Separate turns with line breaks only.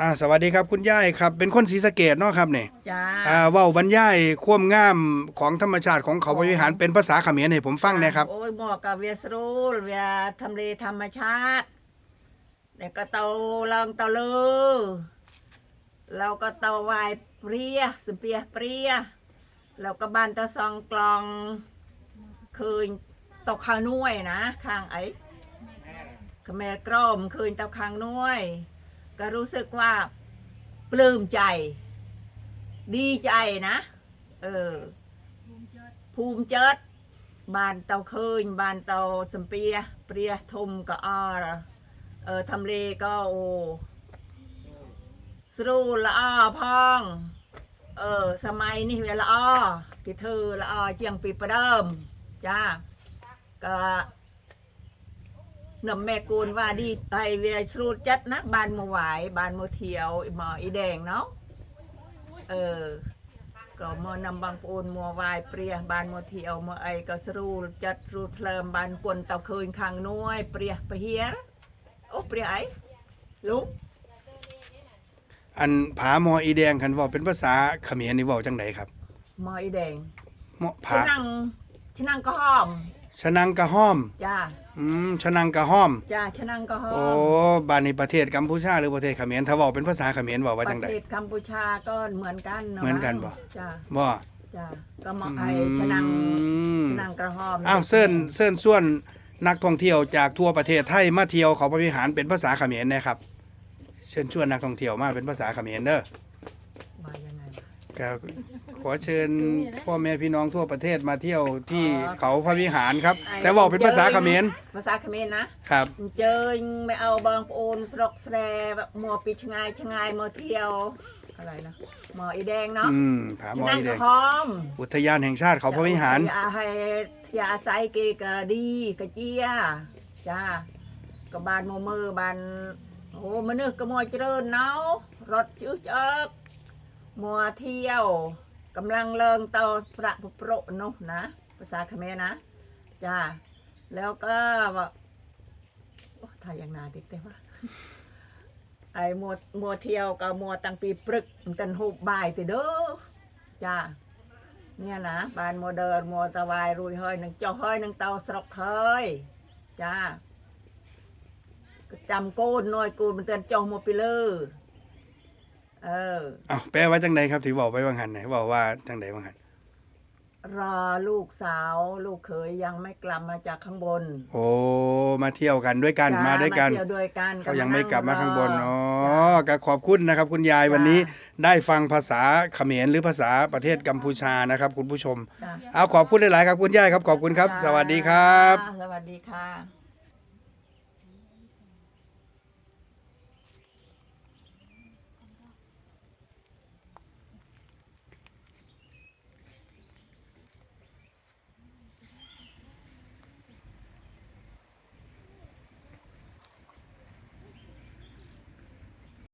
อ่าสวัสดีครับคุณย่ายครับ เป็นคนศรีสะเกดเนาะครับเนี่ย
จ้า
อ่าเว้าบรรยายความงามของธรรมชาติของเขาพระวิหารเป็นภาษาเขมรให้ผมฟังหนะครับ
โอ้ยบอกกับเวียสรูลเวียทำเลธรรมชาติเด็กก็เตาลองเตาลือเราก็เตาวายเปรียสมเปียเปรียเราก็บ้านเตาซองกลองคืนตกข้างน้วยนะข้างไอ้ขแมรกรมคืนเตาข้างน้วย ก็รู้สึกว่าปลื้มใจ ดีใจนะ เออ ภูมิเจิดบานเตาเคยบานเตาสมเปียเปรียทมก็ออเออทำเลก็โอสรูละอ้อพอง เออ สมัยนี้เวลาอ้อกิเธอละอ้อเจียงปีประเดิม จ้าก็ นำแม่กูนว่าดีไตเวียสรูจัดนะบ้านมาไหวายบ้านมาเที่ยวหมออีแดงเนาะเออก็มานำบางปูนมัววายเปรียบานมัวเที่ยวมัวไอก็สรูจัดสรูเคลิมบานกวนเตาคืนข้างน้วยเปรียไปเฮียโอ้เปรียไอลุง
อันผาหมออีแดงคันเว่าเป็นภาษาเขมรนี่เว้าจังไดครับ
หมออีแดง
หมอ
ช
ผา
นังชนังก็ห้อม
ชะนังกะห้อม
จ้า
อืมชะนังกะห้อม
จ้าชนังก็ห้อ
โอ้
ม
บ้านในประเทศกัมพูชาหรือประเทศเขมรถ้าเว้าเป็นภาษาเขมรเว้าว่า
ป
จัง
ระ
ได
เทศกัมพูชาก็เหมือนกันเนาะ
เหมือนกันบ่
จ้า
บ่
จ้าก็หมอไอชนัง
ม
ชนังกระห้อม
อ้าวเซิ่นเซิ่นส่วนนักท่องเที่ยวจากทั่วประเทศไทยมาเที่ยวเขาพระวิหารเป็นภาษาเขมรนะครับ เชิญชวนนักท่องเที่ยวมาเป็นภาษาเขมรเด้อ
ว่ายังไง
ก็ ขอเชิญพ่อแม่พี่น้องทั่วประเทศมาเที่ยวที่
อ๋อ
เขาพระวิหารครับ
ไอ้
แต่ว่าเป็นภาษาเขมร
ภาษาเขมรนะ
ครับ
เจอไม่เอาบางปอนสรกแสรแบบมัวปีชงายชงายมาเที่ยวอะไรนะหมออีแดงเนาะ
อืมผาหมอ
นั่ง
อีแด
ก็
ง
หอม
อุทยานแห่งชาติเขาพระวิหาร
อย่าให้อย่าอาศัยเกกะดีกะเจียจ้าก็บานโมมือบานโอ้มันนึกก็มัวเจริญเนาะรถจื้อเจิกมัวเที่ยว กำลังเลิงเตาประปุโปรนะนะ ภาษาเขมรนะจ้าแล้วก็ว่าถ่ายอย่างนาเด็กแต่ว่าไอ้มัวมัวเที่ยวก็มัวตั้งปีปรึกมันตันหูบายติเด้อจ้าเนี่ยนะบานโมเดิร์นโมตะวายรุยเฮยหนึ่งเจ้าเฮยหนึ่งเตาสรกเฮยจ้าจำโกนหน่อยกูมันเตือนเจ้าโมปิเลอร์ เออ
อ้าวแปลว่าจังไดครับที่บอกไปว่างันไหนบอกว่าจังไดว่างัน
รอลูกสาว ลูกเขยยังไม่กลับมาจากข้างบน
โอ้มาเที่ยวกันด้วยกัน
จ้
มาด้วยกัน
เที่ยวด้วยกัน
เขายังไม่กลับมาข้างบน
ร
อ๋อ
จ้า
ก็ขอบคุณนะครับ คุณยาย
จ้า
วันนี้ได้ฟังภาษาเขมรหรือภาษาประเทศกัมพูชานะครับ คุณผู้ชม
จ้า
เอาขอบคุณหลายๆครับคุณยายครับขอบคุณครับ สวัสดีครับ
สวัสดีค่ะ